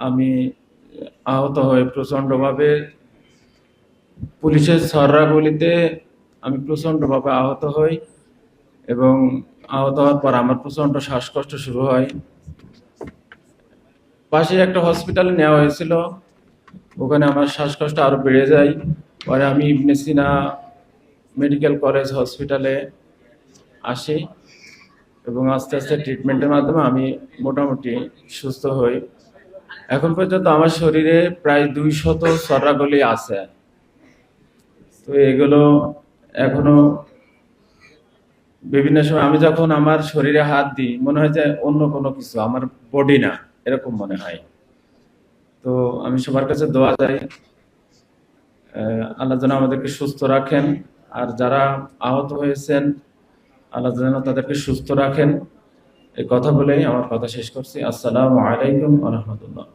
আমি আহত হই প্রচণ্ডভাবে পুলিশের সররাগুলিতে আমি প্রচণ্ডভাবে আহত হই এবং আহত হওয়ার পর আমার প্রচণ্ড শ্বাসকষ্ট শুরু হয়। পাশে একটা হসপিটালে নেওয়া হয়েছিল। ওখানে আমার শ্বাসকষ্ট আরও বেড়ে যায়। পরে আমি ইবনে সিনা মেডিকেল কলেজ হসপিটালে আসি এবং আস্তে আস্তে ট্রিটমেন্টের মাধ্যমে আমি মোটামুটি সুস্থ হই। এখন পর্যন্ত আমার শরীরে প্রায় দুই শত সরাগলি আছে। তো এগুলো এখনও বিভিন্ন সময় আমি যখন আমার শরীরে হাত দিই মনে হয় যে অন্য কোনো কিছু আমার বডি না এরকম মনে হয়। তো আমি সবার কাছে দোয়া আহ, আল্লাহ যেন আমাদেরকে সুস্থ রাখেন আর যারা আহত হয়েছেন আল্লাহ যেন তাদেরকে সুস্থ রাখেন। এই কথা বলেই আমার কথা শেষ করছি। আসসালামু আলাইকুম রহমতুল্লাহ।